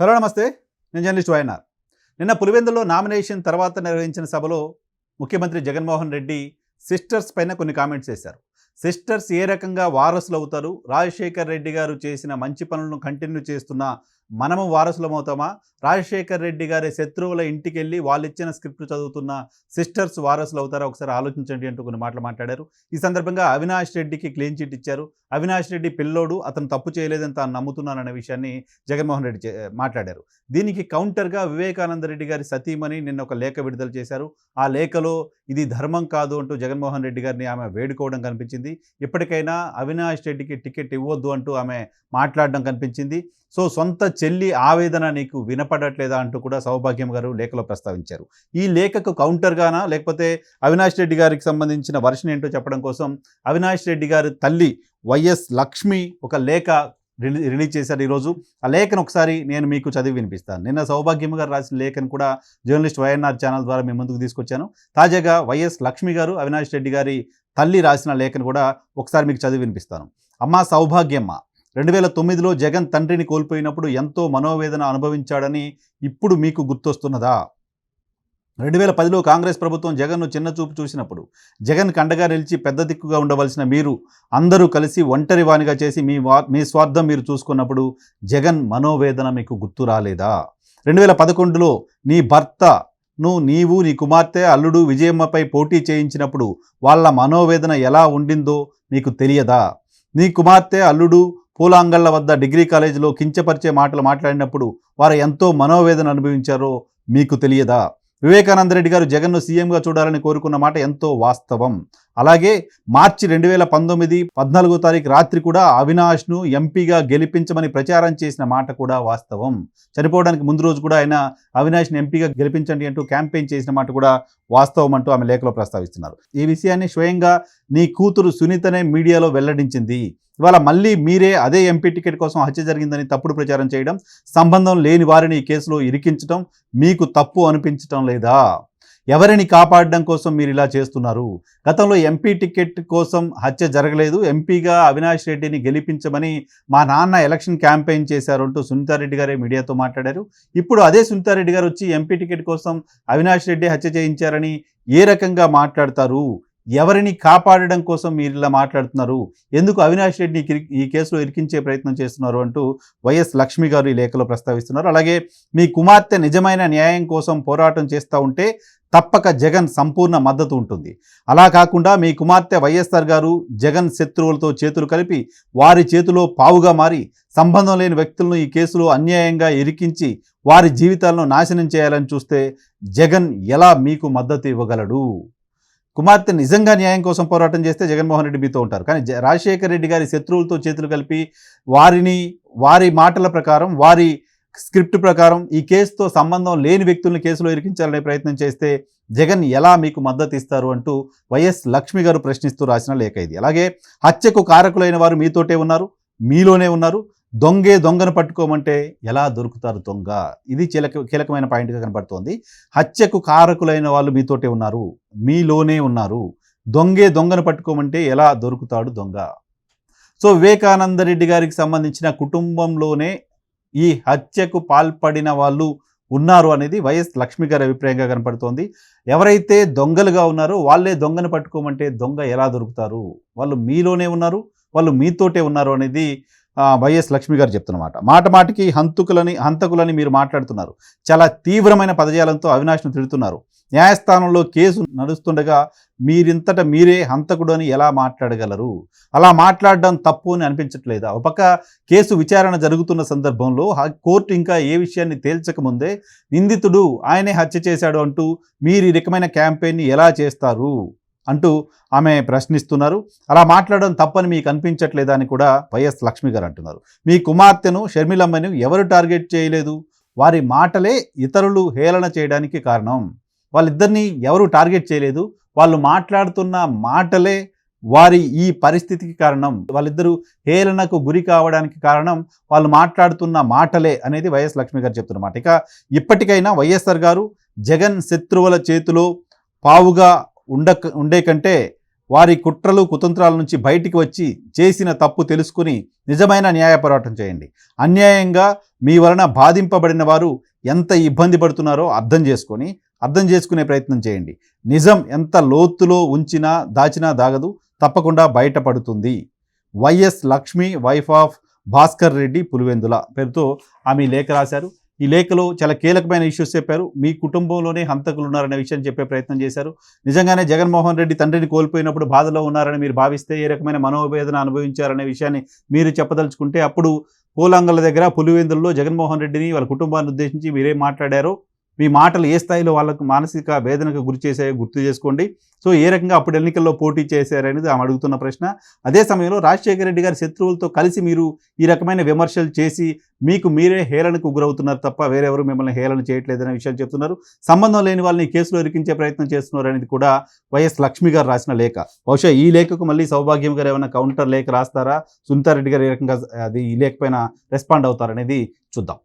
Hello నమస్తే. నేను journalist YNR. నిన్న పులివెందులో నామినేషన్ తర్వాత నిర్వహించిన సభలో ముఖ్యమంత్రి జగన్మోహన్ రెడ్డి సిస్టర్స్ పైన కొన్ని కామెంట్స్ చేశారు. సిస్టర్స్ ఏ రకంగా వారసులు అవుతారు రాజశేఖర్ రెడ్డి గారు చేసిన మంచి పనులను కంటిన్యూ చేస్తున్న మనము వారసులమవుతామా రాజశేఖర్ రెడ్డి గారి శత్రువుల ఇంటికి వెళ్ళి వాళ్ళు ఇచ్చిన స్క్రిప్ట్ చదువుతున్న సిస్టర్స్ వారసులు అవుతారా? ఒకసారి ఆలోచించండి అంటూ కొన్ని మాటలు మాట్లాడారు. ఈ సందర్భంగా అవినాష్ రెడ్డికి క్లీన్ చిట్ ఇచ్చారు. అవినాష్ రెడ్డి పిల్లోడు అతను తప్పు చేయలేదని తాను నమ్ముతున్నాననే విషయాన్ని జగన్మోహన్ రెడ్డి మాట్లాడారు. దీనికి కౌంటర్గా వివేకానంద రెడ్డి గారి సతీమణి నిన్న ఒక లేఖ విడుదల చేశారు. ఆ లేఖలో ఇది ధర్మం కాదు అంటూ జగన్మోహన్ రెడ్డి గారిని ఆమె వేడుకోవడం కనిపించింది. ఇప్పటికైనా అవినాష్ రెడ్డికి టికెట్ ఇవ్వద్దు అంటూ ఆమె మాట్లాడడం కనిపించింది. సో సొంత చెల్లి ఆవేదన నీకు వినపడట్లేదా అంటూ కూడా సౌభాగ్యం గారు లేఖలో ప్రస్తావించారు. ఈ లేఖకు కౌంటర్గానా లేకపోతే అవినాష్ రెడ్డి గారికి సంబంధించిన వర్షన్ ఏంటో చెప్పడం కోసం అవినాష్ రెడ్డి గారి తల్లి వైఎస్ లక్ష్మి ఒక లేఖ రిలీ రిలీజ్ చేశారు ఈరోజు. ఆ లేఖను ఒకసారి నేను మీకు చదివి వినిపిస్తాను. నిన్న సౌభాగ్యం గారు రాసిన లేఖను కూడా జర్నలిస్ట్ వైఎన్ఆర్ ఛానల్ ద్వారా మీ ముందుకు తీసుకొచ్చాను. తాజాగా వైఎస్ లక్ష్మి గారు అవినాష్ రెడ్డి గారి తల్లి రాసిన లేఖను కూడా ఒకసారి మీకు చదివి వినిపిస్తాను. అమ్మ సౌభాగ్యమ్మ రెండు వేల తొమ్మిదిలో జగన్ తండ్రిని కోల్పోయినప్పుడు ఎంతో మనోవేదన అనుభవించాడని ఇప్పుడు మీకు గుర్తొస్తున్నదా? రెండు వేల పదిలో కాంగ్రెస్ ప్రభుత్వం జగన్ను చిన్న చూపు చూసినప్పుడు జగన్ కండగా నిలిచి పెద్ద దిక్కుగా ఉండవలసిన మీరు అందరూ కలిసి ఒంటరి వానిగా చేసి మీ వా మీ స్వార్థం మీరు చూసుకున్నప్పుడు జగన్ మనోవేదన మీకు గుర్తు రాలేదా? రెండు వేల పదకొండులో నీ భర్తను నీవు నీ కుమార్తె అల్లుడు విజయమ్మపై పోటీ చేయించినప్పుడు వాళ్ళ మనోవేదన ఎలా ఉండిందో మీకు తెలియదా? నీ కుమార్తె అల్లుడు పూలాంగళ్ళ వద్ద డిగ్రీ కాలేజీలో కించపరిచే మాటలు మాట్లాడినప్పుడు వారు ఎంతో మనోవేదన అనుభవించారో మీకు తెలియదా? వివేకానంద రెడ్డి గారు జగన్ను సీఎంగా చూడాలని కోరుకున్న మాట ఎంతో వాస్తవం. అలాగే మార్చి రెండు వేల పంతొమ్మిది పద్నాలుగో తారీఖు రాత్రి కూడా అవినాష్ను ఎంపీగా గెలిపించమని ప్రచారం చేసిన మాట కూడా వాస్తవం. చనిపోవడానికి ముందు రోజు కూడా ఆయన అవినాష్ని ఎంపీగా గెలిపించండి అంటూ క్యాంపెయిన్ చేసిన మాట కూడా వాస్తవం అంటూ ఆమె లేఖలో ప్రస్తావిస్తున్నారు. ఈ విషయాన్ని స్వయంగా నీ కూతురు సునీతనే మీడియాలో వెల్లడించింది. ఇవాళ మళ్ళీ మీరే అదే ఎంపీ టికెట్ కోసం హత్య జరిగిందని తప్పుడు ప్రచారం చేయడం సంబంధం లేని వారిని ఈ కేసులో ఇరికించడం మీకు తప్పు అనిపించటం లేదా? ఎవరిని కాపాడడం కోసం మీరు ఇలా చేస్తున్నారు? గతంలో ఎంపీ టికెట్ కోసం హత్య జరగలేదు. ఎంపీగా అవినాష్ రెడ్డిని గెలిపించమని మా నాన్న ఎలక్షన్ క్యాంపెయిన్ చేశారంటూ సునీతారెడ్డి గారే మీడియాతో మాట్లాడారు. ఇప్పుడు అదే సునీతారెడ్డి గారు వచ్చి ఎంపీ టికెట్ కోసం అవినాష్ రెడ్డి హత్య చేయించారని ఏ రకంగా మాట్లాడతారు? ఎవరిని కాపాడడం కోసం మీరు ఇలా మాట్లాడుతున్నారు? ఎందుకు అవినాష్ రెడ్డిని ఈ కేసులో ఇరికించే ప్రయత్నం చేస్తున్నారు అంటూ వైఎస్ లక్ష్మి గారు ఈ లేఖలో ప్రస్తావిస్తున్నారు. అలాగే మీ కుమార్తె నిజమైన న్యాయం కోసం పోరాటం చేస్తూ ఉంటే తప్పక జగన్ సంపూర్ణ మద్దతు ఉంటుంది. అలా కాకుండా మీ కుమార్తె వైఎస్ఆర్ గారు జగన్ శత్రువులతో చేతులు కలిపి వారి చేతిలో పావుగా మారి సంబంధం లేని వ్యక్తులను ఈ కేసులో అన్యాయంగా ఇరికించి వారి జీవితాలను నాశనం చేయాలని చూస్తే జగన్ ఎలా మీకు మద్దతు ఇవ్వగలడు? కుమార్తె నిజంగా న్యాయం కోసం పోరాటం చేస్తే జగన్మోహన్ రెడ్డి మీతో ఉంటారు. కానీ రాజశేఖర రాజశేఖర్ రెడ్డి గారి శత్రువులతో చేతులు కలిపి వారిని వారి మాటల ప్రకారం వారి స్క్రిప్ట్ ప్రకారం ఈ కేసుతో సంబంధం లేని వ్యక్తులను కేసులో ఇరికించాలనే ప్రయత్నం చేస్తే జగన్ ఎలా మీకు మద్దతు ఇస్తారు అంటూ వైఎస్ లక్ష్మి గారు ప్రశ్నిస్తూ రాసిన లేఖ ఇది. అలాగే హత్యకు కారకులైన వారు మీతోటే ఉన్నారు మీలోనే ఉన్నారు. దొంగే దొంగను పట్టుకోమంటే ఎలా దొరుకుతారు దొంగ? ఇది కీలక కీలకమైన పాయింట్గా కనబడుతోంది. హత్యకు కారకులైన వాళ్ళు మీతోటే ఉన్నారు. మీలోనే ఉన్నారు. దొంగే దొంగను పట్టుకోమంటే ఎలా దొరుకుతాడు దొంగ? సో వివేకానంద రెడ్డి గారికి సంబంధించిన కుటుంబంలోనే ఈ హత్యకు పాల్పడిన వాళ్ళు ఉన్నారు అనేది వైఎస్ లక్ష్మి గారి అభిప్రాయంగా కనపడుతోంది ఎవరైతే దొంగలుగా ఉన్నారో వాళ్ళే దొంగను పట్టుకోమంటే దొంగ ఎలా దొరుకుతారు? వాళ్ళు మీలోనే ఉన్నారు. వాళ్ళు మీతోటే ఉన్నారు అనేది వైఎస్ లక్ష్మి గారు చెప్తున్నమాట. మాట మాటికి హంతకులని హంతకులని మీరు మాట్లాడుతున్నారు. చాలా తీవ్రమైన పదజాలంతో అవినాష్ను తిడుతున్నారు. న్యాయస్థానంలో కేసు నడుస్తుండగా మీరింతట మీరే హంతకుడు అని ఎలా మాట్లాడగలరు? అలా మాట్లాడడం తప్పు అని అనిపించట్లేదా? ఒక కేసు విచారణ జరుగుతున్న సందర్భంలో కోర్టు ఇంకా ఏ విషయాన్ని తేల్చకముందే నిందితుడు ఆయనే హత్య చేశాడు అంటూ మీరు ఈ రకమైన క్యాంపెయిన్ని ఎలా చేస్తారు? అంటూ ఆమె ప్రశ్నిస్తున్నారు. అలా మాట్లాడడం తప్పని మీకు అనిపించట్లేదా అని కూడా వైఎస్ లక్ష్మి గారు అంటున్నారు. మీ కుమార్తెను షర్మిలమ్మను ఎవరు టార్గెట్ చేయలేదు? వారి మాటలే ఇతరులు హేళన చేయడానికి కారణం. వాళ్ళిద్దరినీ ఎవరు టార్గెట్ చేయలేదు? వాళ్ళు మాట్లాడుతున్న మాటలే వారి ఈ పరిస్థితికి కారణం. వాళ్ళిద్దరూ హేళనకు గురి కావడానికి కారణం వాళ్ళు మాట్లాడుతున్న మాటలే అనేది వైఎస్ లక్ష్మి గారు చెప్తున్నమాట ఇక ఇప్పటికైనా వైఎస్ఆర్ గారు జగన్ శత్రువుల చేతిలో పావుగా ఉండక ఉండే కంటే వారి కుట్రలు కుతంత్రాల నుంచి బయటికి వచ్చి చేసిన తప్పు తెలుసుకుని నిజమైన న్యాయ పోరాటం చేయండి. అన్యాయంగా మీ వలన బాధింపబడిన వారు ఎంత ఇబ్బంది పడుతున్నారో అర్థం చేసుకొని అర్థం చేసుకునే ప్రయత్నం చేయండి. నిజం ఎంత లోతులో ఉంచినా దాచినా దాగదు తప్పకుండా బయటపడుతుంది. YS Lakshmi wife of Bhaskar Reddy Pulivendula పేరుతో ఆమె లేఖ రాశారు. ఈ లేఖలో చాలా కీలకమైన ఇష్యూస్ చెప్పారు. మీ కుటుంబంలోనే హంతకులు ఉన్నారనే విషయం చెప్పే ప్రయత్నం చేశారు. నిజంగానే జగన్మోహన్ రెడ్డి తండ్రిని కోల్పోయినప్పుడు బాధలో ఉన్నారని మీరు భావిస్తే ఏ రకమైన మనోవేదన అనుభవించారనే విషయాన్ని మీరు చెప్పదలుచుకుంటే అప్పుడు పూలంగల దగ్గర పులివెందుల్లో జగన్మోహన్ రెడ్డిని వాళ్ళ కుటుంబాన్ని ఉద్దేశించి మీరేం మాట్లాడారో. మీ మాటలు ఏ స్థాయిలో వాళ్ళకు మానసిక వేదనకు గురి చేశాయో గుర్తు చేసుకోండి. సో ఏ రకంగా అప్పుడు ఎన్నికల్లో పోటీ చేశారనేది ఆమె అడుగుతున్న ప్రశ్న. అదే సమయంలో రాజశేఖర రెడ్డి గారి శత్రువులతో కలిసి మీరు ఈ రకమైన విమర్శలు చేసి మీకు మీరే హేళనకు గురవుతున్నారు తప్ప వేరెవరు మిమ్మల్ని హేళన చేయట్లేదనే విషయాలు చెప్తున్నారు. సంబంధం లేని వాళ్ళని కేసులో ఇరికించే ప్రయత్నం చేస్తున్నారు అనేది కూడా వైఎస్ లక్ష్మి గారు రాసిన లేఖ. బహుశా ఈ లేఖకు మళ్ళీ సౌభాగ్యం గారు ఏమైనా కౌంటర్ లేఖ రాస్తారా? సునీతారెడ్డి గారు ఏ రకంగా అది ఈ లేఖ పైన రెస్పాండ్ అవుతారనేది చూద్దాం.